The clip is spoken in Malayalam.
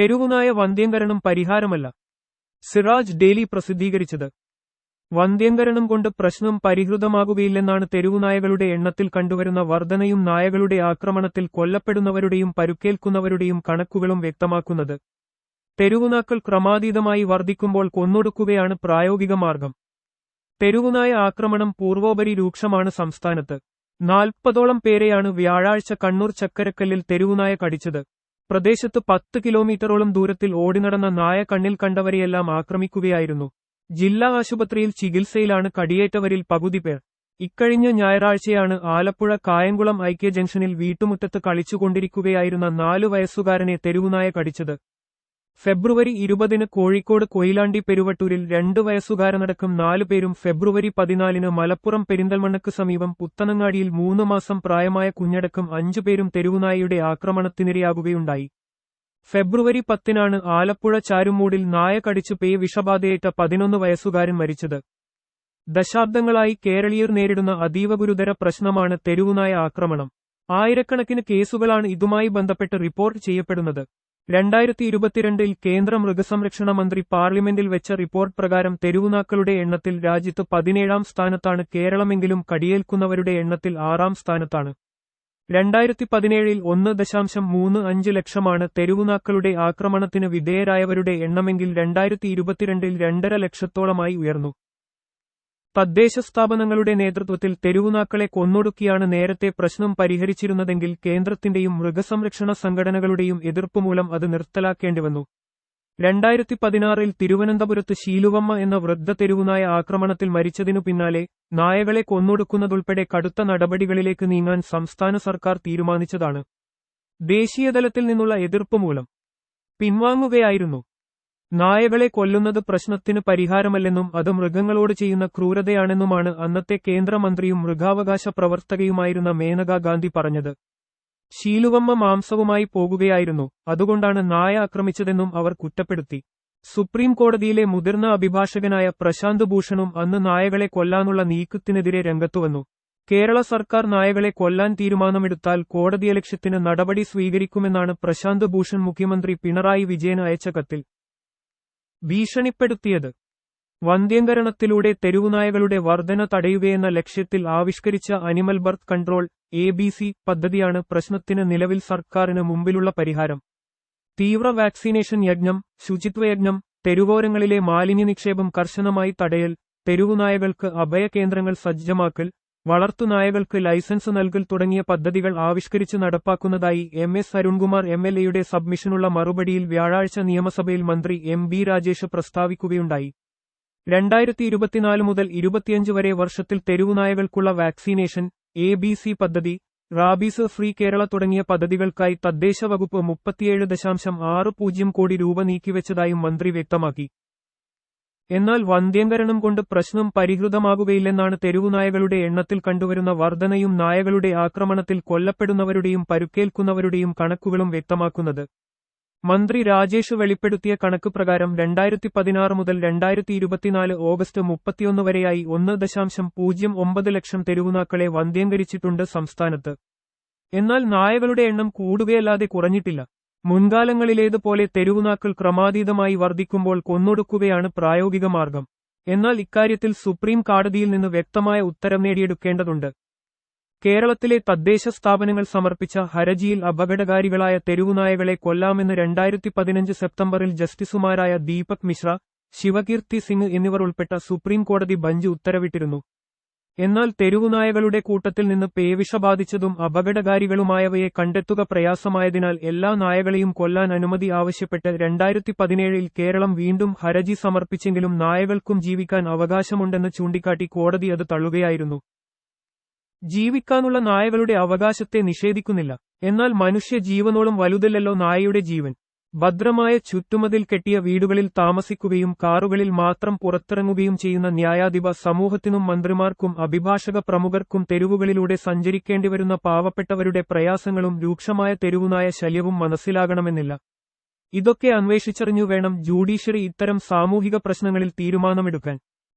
തെരുവുനായ വന്ധ്യങ്കരണം പരിഹാരമല്ല. സിറാജ് ഡെയിലി പ്രസിദ്ധീകരിച്ചത്. വന്ധ്യങ്കരണം കൊണ്ട് പ്രശ്നം പരിഹൃതമാകുകയില്ലെന്നാണ് തെരുവുനായകളുടെ എണ്ണത്തിൽ കണ്ടുവരുന്ന വർധനയും നായകളുടെ ആക്രമണത്തിൽ കൊല്ലപ്പെടുന്നവരുടെയും പരുക്കേൽക്കുന്നവരുടെയും കണക്കുകളും വ്യക്തമാക്കുന്നത്. തെരുവുനാക്കൾ ക്രമാതീതമായി വർദ്ധിക്കുമ്പോൾ കൊന്നൊടുക്കുകയാണ് പ്രായോഗിക മാർഗം. തെരുവുനായ ആക്രമണം പൂർവോപരി രൂക്ഷമാണ് സംസ്ഥാനത്ത്. നാൽപ്പതോളം പേരെയാണ് വ്യാഴാഴ്ച കണ്ണൂർ ചക്കരക്കല്ലിൽ തെരുവുനായ കടിച്ചത്. പ്രദേശത്ത് പത്ത് കിലോമീറ്ററോളം ദൂരത്തിൽ ഓടിനടന്ന നായ കണ്ണിൽ കണ്ടവരെയെല്ലാം ആക്രമിക്കുകയായിരുന്നു. ജില്ലാ ആശുപത്രിയിൽ ചികിത്സയിലാണ് കടിയേറ്റവരിൽ പകുതി പേർ. ഇക്കഴിഞ്ഞ ഞായറാഴ്ചയാണ് ആലപ്പുഴ കായംകുളം ഐക്യ ജംഗ്ഷനിൽ വീട്ടുമുറ്റത്ത് കളിച്ചുകൊണ്ടിരിക്കുകയായിരുന്ന നാലു വയസ്സുകാരനെ തെരുവുനായ കടിച്ചത്. ഫെബ്രുവരി ഇരുപതിന് കോഴിക്കോട് കൊയിലാണ്ടി പെരുവട്ടൂരിൽ രണ്ടു വയസ്സുകാരനടക്കം നാലുപേരും ഫെബ്രുവരി പതിനാലിന് മലപ്പുറം പെരിന്തൽമണ്ണക്ക് സമീപം പുത്തനങ്ങാടിയിൽ മൂന്ന് മാസം പ്രായമായ കുഞ്ഞടക്കം അഞ്ചുപേരും തെരുവുനായയുടെ ആക്രമണത്തിനിരയാകുകയുണ്ടായി. ഫെബ്രുവരി പത്തിനാണ് ആലപ്പുഴ ചാരുമൂടിൽ നായ കടിച്ചു പേ വിഷബാധയേറ്റ പതിനൊന്ന് വയസ്സുകാരൻ മരിച്ചത്. ദശാബ്ദങ്ങളായി കേരളീയർ നേരിടുന്ന അതീവ ഗുരുതര പ്രശ്നമാണ് തെരുവുനായ ആക്രമണം. ആയിരക്കണക്കിന് കേസുകളാണ് ഇതുമായി ബന്ധപ്പെട്ട് റിപ്പോർട്ട് ചെയ്യപ്പെടുന്നത്. രണ്ടായിരത്തി ഇരുപത്തിരണ്ടിൽ കേന്ദ്ര മൃഗസംരക്ഷണ മന്ത്രി പാർലമെന്റിൽ വെച്ച റിപ്പോർട്ട് പ്രകാരം തെരുവുനാക്കളുടെ എണ്ണത്തിൽ രാജ്യത്ത് പതിനേഴാം സ്ഥാനത്താണ് കേരളമെങ്കിലും കടിയേൽക്കുന്നവരുടെ എണ്ണത്തിൽ ആറാം സ്ഥാനത്താണ്. രണ്ടായിരത്തി പതിനേഴിൽ ഒന്ന് ദശാംശം മൂന്ന് അഞ്ച് ലക്ഷമാണ് തെരുവുനാക്കളുടെ ആക്രമണത്തിന് വിധേയരായവരുടെ എണ്ണമെങ്കിൽ രണ്ടായിരത്തി ഇരുപത്തിരണ്ടിൽ രണ്ടര ലക്ഷത്തോളമായി ഉയർന്നു. തദ്ദേശ സ്ഥാപനങ്ങളുടെ നേതൃത്വത്തിൽ തെരുവുനാക്കളെ കൊന്നൊടുക്കിയാണ് നേരത്തെ പ്രശ്നം പരിഹരിച്ചിരുന്നതെങ്കിൽ കേന്ദ്രത്തിന്റെയും മൃഗസംരക്ഷണ സംഘടനകളുടെയും എതിർപ്പുമൂലം അത് നിർത്തലാക്കേണ്ടിവന്നു രണ്ടായിരത്തി പതിനാറിൽ തിരുവനന്തപുരത്ത് ശീലുവമ്മ എന്ന വൃദ്ധ തെരുവുനായ ആക്രമണത്തിൽ മരിച്ചതിനു പിന്നാലെ നായകളെ കൊന്നൊടുക്കുന്നതുൾപ്പെടെ കടുത്ത നടപടികളിലേക്ക് നീങ്ങാൻ സംസ്ഥാന സർക്കാർ തീരുമാനിച്ചതാണ്. ദേശീയതലത്തിൽ നിന്നുള്ള എതിർപ്പ് മൂലം പിൻവാങ്ങുകയായിരുന്നു. നായകളെ കൊല്ലുന്നത് പ്രശ്നത്തിന് പരിഹാരമല്ലെന്നും അത് മൃഗങ്ങളോട് ചെയ്യുന്ന ക്രൂരതയാണെന്നുമാണ് അന്നത്തെ കേന്ദ്രമന്ത്രിയും മൃഗാവകാശ പ്രവർത്തകയുമായിരുന്ന മേനകാ ഗാന്ധി പറഞ്ഞത്. ശീലുവമ്മ മാംസവുമായി പോകുകയായിരുന്നു അതുകൊണ്ടാണ് നായ ആക്രമിച്ചതെന്നും അവർ കുറ്റപ്പെടുത്തി. സുപ്രീം കോടതിയിലെ മുതിർന്ന അഭിഭാഷകനായ പ്രശാന്ത് ഭൂഷണും അന്ന് നായകളെ കൊല്ലാനുള്ള നീക്കത്തിനെതിരെ രംഗത്തുവന്നു കേരള സർക്കാർ നായകളെ കൊല്ലാൻ തീരുമാനമെടുത്താൽ കോടതിയലക്ഷ്യത്തിന് നടപടി സ്വീകരിക്കുമെന്നാണ് പ്രശാന്ത് ഭൂഷൺ മുഖ്യമന്ത്രി പിണറായി വിജയൻ അയച്ച കത്തിൽ. ഭീഷണിപ്പെടുത്തിയത്. വന്ധ്യങ്കരണത്തിലൂടെ തെരുവുനായകളുടെ വർധന തടയുകയെന്ന ലക്ഷ്യത്തിൽ ആവിഷ്കരിച്ച അനിമൽ ബർത്ത് കൺട്രോൾ എ പദ്ധതിയാണ് പ്രശ്നത്തിന് നിലവിൽ സർക്കാരിന് മുമ്പിലുള്ള പരിഹാരം. തീവ്ര വാക്സിനേഷൻ യജ്ഞം ശുചിത്വയജ്ഞം തെരുവോരങ്ങളിലെ മാലിന്യ നിക്ഷേപം കർശനമായി തടയൽ തെരുവുനായകൾക്ക് അഭയകേന്ദ്രങ്ങൾ സജ്ജമാക്കൽ വളർത്തുനായകൾക്ക് ലൈസൻസ് നൽകൽ തുടങ്ങിയ പദ്ധതികൾ ആവിഷ്കരിച്ച് നടപ്പാക്കുന്നതായി M S Arunkumar M L എയുടെ സബ്മിഷനുള്ള മറുപടിയിൽ വ്യാഴാഴ്ച നിയമസഭയിൽ മന്ത്രി എം ബി രാജേഷ് പ്രസ്താവിക്കുകയുണ്ടായി. രണ്ടായിരത്തി ഇരുപത്തിനാല് മുതൽ ഇരുപത്തിയഞ്ച് വരെ വർഷത്തിൽ തെരുവുനായകൾക്കുള്ള വാക്സിനേഷൻ എ ബി സി പദ്ധതി റാബീസ് ഫ്രീ കേരള തുടങ്ങിയ പദ്ധതികൾക്കായി തദ്ദേശ വകുപ്പ് മുപ്പത്തിയേഴ് ദശാംശം ആറ് പൂജ്യം കോടി രൂപ നീക്കിവെച്ചതായും മന്ത്രി വ്യക്തമാക്കി. എന്നാൽ വന്ധ്യംകരണം കൊണ്ട് പ്രശ്നം പരിഹൃതമാകുകയില്ലെന്നാണ് തെരുവുനായകളുടെ എണ്ണത്തിൽ കണ്ടുവരുന്ന വർധനയും നായകളുടെ ആക്രമണത്തിൽ കൊല്ലപ്പെടുന്നവരുടെയും പരുക്കേൽക്കുന്നവരുടെയും കണക്കുകളും വ്യക്തമാക്കുന്നത്. മന്ത്രി രാജേഷ് വെളിപ്പെടുത്തിയ കണക്ക് പ്രകാരം രണ്ടായിരത്തി പതിനാറ് മുതൽ രണ്ടായിരത്തി ഇരുപത്തിനാല് ഓഗസ്റ്റ് മുപ്പത്തിയൊന്ന് വരെയായി ഒന്ന് ദശാംശം പൂജ്യം ഒമ്പത് ലക്ഷം തെരുവുനാക്കളെ വന്ധ്യംകരിച്ചിട്ടുണ്ട് സംസ്ഥാനത്ത്. എന്നാൽ നായകളുടെ എണ്ണം കൂടുകയല്ലാതെ കുറഞ്ഞിട്ടില്ല. മുൻകാലങ്ങളിലേതുപോലെ തെരുവുനാക്കൾ ക്രമാതീതമായി വർദ്ധിക്കുമ്പോൾ കൊന്നൊടുക്കുകയാണ് പ്രായോഗിക മാർഗം. എന്നാൽ ഇക്കാര്യത്തിൽ സുപ്രീം കോടതിയിൽ നിന്ന് വ്യക്തമായ ഉത്തരം നേടിയെടുക്കേണ്ടതുണ്ട്. കേരളത്തിലെ തദ്ദേശ സ്ഥാപനങ്ങൾ സമർപ്പിച്ച ഹരജിയിൽ അപകടകാരികളായ തെരുവുനായകളെ കൊല്ലാമെന്ന് രണ്ടായിരത്തി പതിനഞ്ച് സെപ്റ്റംബറിൽ ജസ്റ്റിസുമാരായ ദീപക് മിശ്ര ശിവകീർത്തി സിംഗ് എന്നിവർ ഉൾപ്പെട്ട സുപ്രീം കോടതി ബഞ്ച് ഉത്തരവിട്ടിരുന്നു. എന്നാൽ തെരുവുനായകളുടെ കൂട്ടത്തിൽ നിന്ന് പേവിഷ ബാധിച്ചതും അപകടകാരികളുമായവയെ കണ്ടെത്തുക പ്രയാസമായതിനാൽ എല്ലാ നായകളെയും കൊല്ലാൻ അനുമതി ആവശ്യപ്പെട്ട് രണ്ടായിരത്തി പതിനേഴിൽ കേരളം വീണ്ടും ഹരജി സമർപ്പിച്ചെങ്കിലും നായകൾക്കും ജീവിക്കാൻ അവകാശമുണ്ടെന്ന് ചൂണ്ടിക്കാട്ടി കോടതി അത് തള്ളുകയായിരുന്നു. ജീവിക്കാനുള്ള നായകളുടെ അവകാശത്തെ നിഷേധിക്കുന്നില്ല. എന്നാൽ മനുഷ്യ ജീവനോളം വലുതല്ലല്ലോ നായയുടെ ജീവൻ. ഭദ്രമായ ചുറ്റുമതിൽ കെട്ടിയ വീടുകളിൽ താമസിക്കുകയും കാറുകളിൽ മാത്രം പുറത്തിറങ്ങുകയും ചെയ്യുന്ന ന്യായാധിപ സമൂഹത്തിനും മന്ത്രിമാർക്കും അഭിഭാഷക പ്രമുഖർക്കും തെരുവുകളിലൂടെ സഞ്ചരിക്കേണ്ടിവരുന്ന പാവപ്പെട്ടവരുടെ പ്രയാസങ്ങളും രൂക്ഷമായ തെരുവുനായ ശല്യവും മനസ്സിലാകണമെന്നില്ല. ഇതൊക്കെ അന്വേഷിച്ചറിഞ്ഞു വേണം ജുഡീഷ്യറി ഇത്തരം സാമൂഹിക പ്രശ്നങ്ങളിൽ തീരുമാനമെടുക്കാൻ.